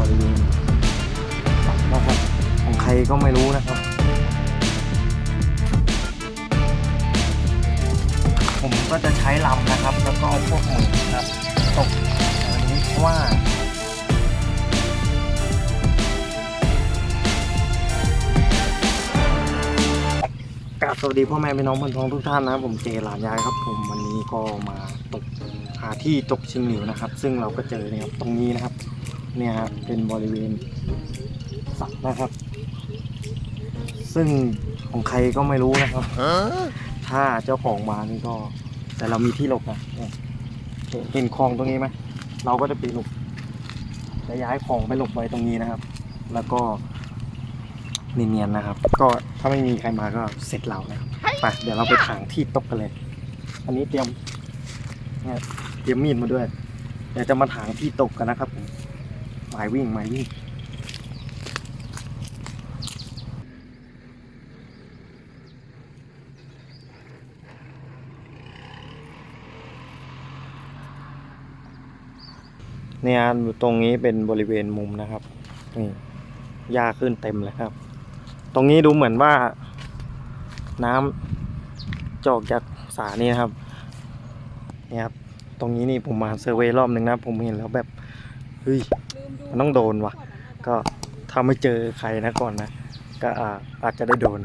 บริเวณสัตว์นะครับของใครก็ไม่รู้นะครับ ผมก็จะใช้ลำนะครับ แล้วก็พวกหมึกนะครับตกอันนี้เพราะว่ากราบสวัสดีพ่อแม่พี่น้องเพื่อนพ้องทุกท่านนะผมเจหลานยายครับ ผมวันนี้ก็มาตกหาที่ตกชิงหลิวนะครับ ซึ่งเราก็เจอเนี่ยครับตรงนี้นะครับ เนี่ยครับเป็นบริเวณสระนะครับ ซึ่งของใครก็ไม่รู้นะครับ ถ้าเจ้าของมานี่ก็ แต่เรามีที่หลบนะเห็นคลองตรงนี้ไหมเราก็จะไปหลบจะย้ายของไปหลบไว้ตรงนี้นะครับ แล้วก็เนียนๆนะครับ ก็ถ้าไม่มีใครมาก็เสร็จเรานะครับไปเดี๋ยวเราไปถางที่ตกกันเลย อันนี้เตรียมเนี่ยเตรียมมีดมาด้วยเดี๋ยวจะมาถางที่ตกกันนะครับผม หมายวิ่งหมายวิ่งเนี่ยตรงนี้เป็นบริเวณมุมนะครับนี่หญ้าขึ้นเต็มเลยครับ ตรงนี้ดูเหมือนว่า น้ำจอกจากสานี่นะครับเนี่ยครับ ตรงนี้นี่ผมมาเซอร์เวย์รอบหนึ่งนะ ผมเห็นแล้วแบบ เฮ้ยมันต้องโดนว่ะก็ถ้าไม่เจอใครนะก่อนนะ ก็อาจจะได้โดน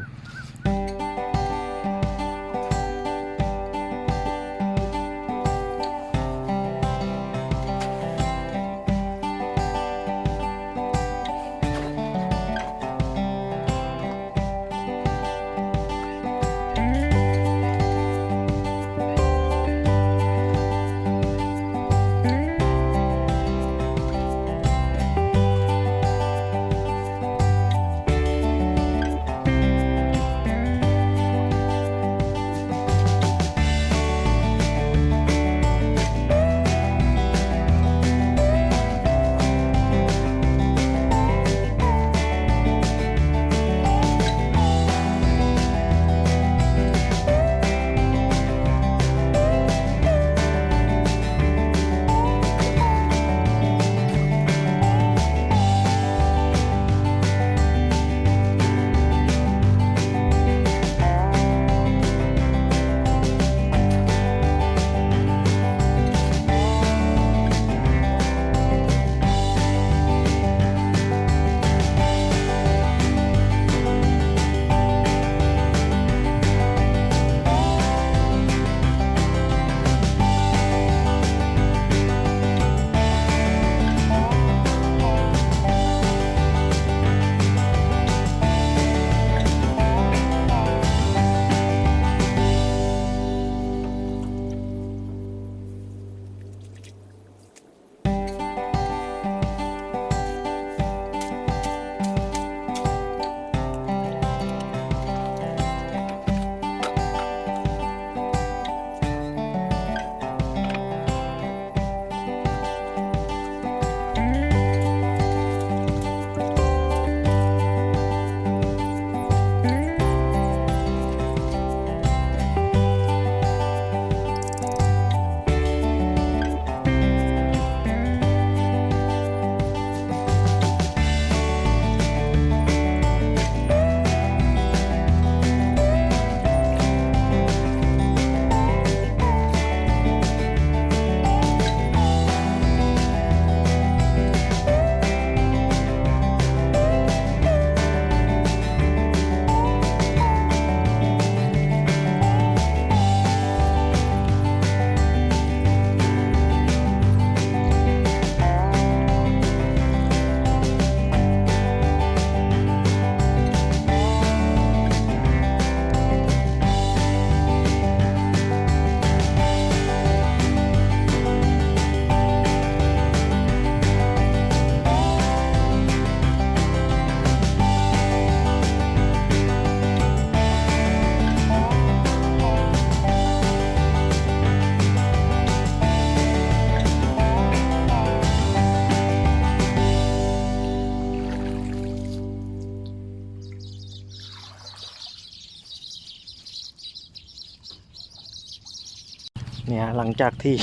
เนี่ยหลังจากที่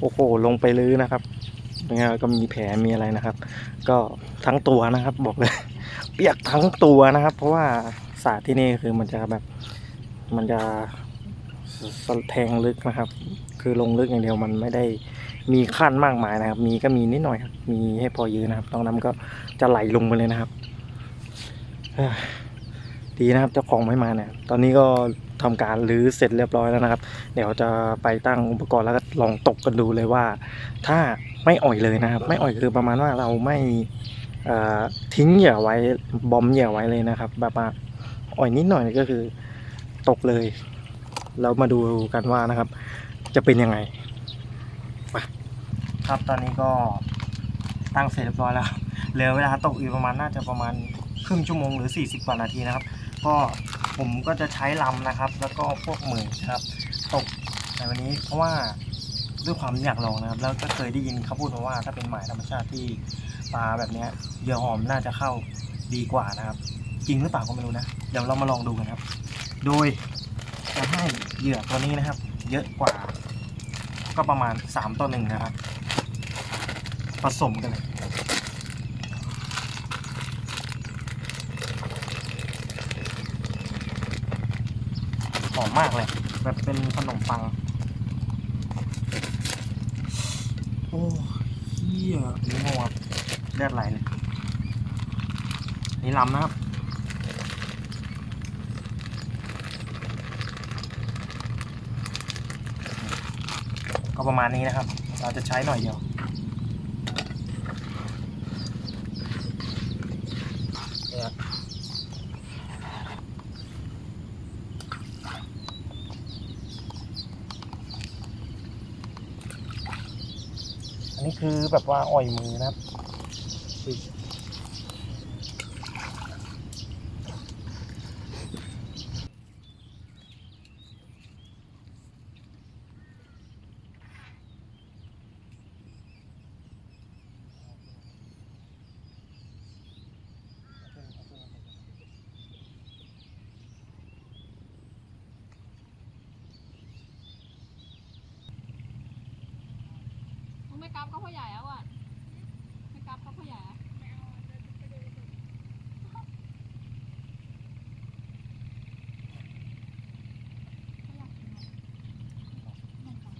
โอ้โหลงไปลื้อนะครับนะครับก็มีแผลมีอะไรนะครับ ก็ทั้งตัวนะครับ บอกเลย เปียกทั้งตัวนะครับ เพราะว่าสระที่นี่คือมันจะแบบมันจะสแทงลึกนะครับ คือลงลึกอย่างเดียวมันไม่ได้มีขั้นมากมายนะครับ มีก็มีนิดหน่อยครับมีให้พอยืนนะครับตรงนั้นก็จะไหลลงไปเลยนะครับดีนะครับเจ้าของไม่มาเนี่ย ตอนนี้ก็ ทำการรื้อเสร็จเรียบร้อยแล้วนะครับ เดี๋ยวจะไปตั้งอุปกรณ์แล้วก็ลองตกกันดูเลยว่า ถ้าไม่อ่อยเลยนะครับ ไม่อ่อยคือประมาณว่าเราไม่ทิ้งเหยื่อไว้บอมเหยื่อไว้เลยนะครับ แบบว่าอ่อยนิดหน่อยก็คือตกเลยแล้วมาดูกันว่านะครับ จะเป็นยังไงครับตอนนี้ก็ตั้งเสร็จเรียบร้อยแล้วเหลือเวลาตกอีกประมาณน่าจะประมาณครึ่งชั่วโมงหรือ 40กว่านาทีนะครับ ก็ ผมก็จะใช้ลำนะครับ แล้วก็พวกหมือครับ ตกในวันนี้เพราะว่าด้วยความอยากลองนะครับ แล้วก็เคยได้ยินเขาพูดมาว่า ถ้าเป็นหมายธรรมชาติที่ปลาแบบนี้เหยื่อหอมน่าจะเข้าดีกว่านะครับ จริงหรือเปล่าก็ไม่รู้นะ เดี๋ยวเรามาลองดูกันครับ โดยจะให้เหยื่อตัวนี้นะครับ เยอะกว่า ก็ประมาณ3ต่อหนึ่งนะครับ ผสมกันเลย หอมมากเลย แบบเป็นขนมปัง โอ้เฮียนี่งงเลือดไหลเลยนี่ลำนะครับก็ประมาณนี้นะครับ เราจะใช้หน่อยเดียวเนี่ยอันนี้ คือแบบว่าอ่อยมือนะครับอุ๊ย มึงไม่กลับก็พ่อใหญ่แล้วอะไม่กลับก็พ่อใหญ่อะไม่อยากกินอะไม่ค่ะ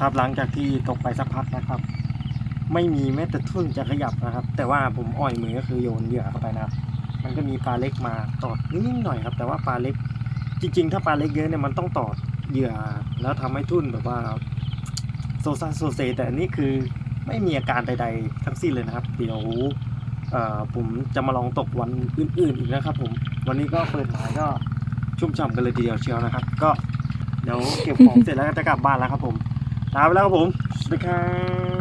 ครับหลังจากที่ตกไปสักพักนะครับ ไม่มีแม้แต่ทุ่นจะขยับนะครับ แต่ว่าผมอ่อยมือก็คือโยนเหยื่อเข้าไปนะครับมันก็มีปลาเล็กมาตอดนิดๆหน่อยครับ แต่ว่าปลาเล็กจริง ๆ ถ้าปลาเล็กเยอะเนี่ยมันต้องตอดเหยื่อแล้วทำให้ทุ่นแบบว่าโซซัสโซเซแต่อันนี้คือไม่มีอาการใด ๆ ทั้งสิ้นเลยนะครับ เดี๋ยวผมจะมาลองตกวันอื่น ๆ อีกนะครับ ผม วันนี้ก็เปิดหมายก็ชุ่มฉ่ำกันเลยทีเดียวเชียวนะครับ ก็เดี๋ยวเก็บของเสร็จแล้วก็จะกลับบ้านแล้วครับผม ลาไปแล้วครับผม สวัสดีครับ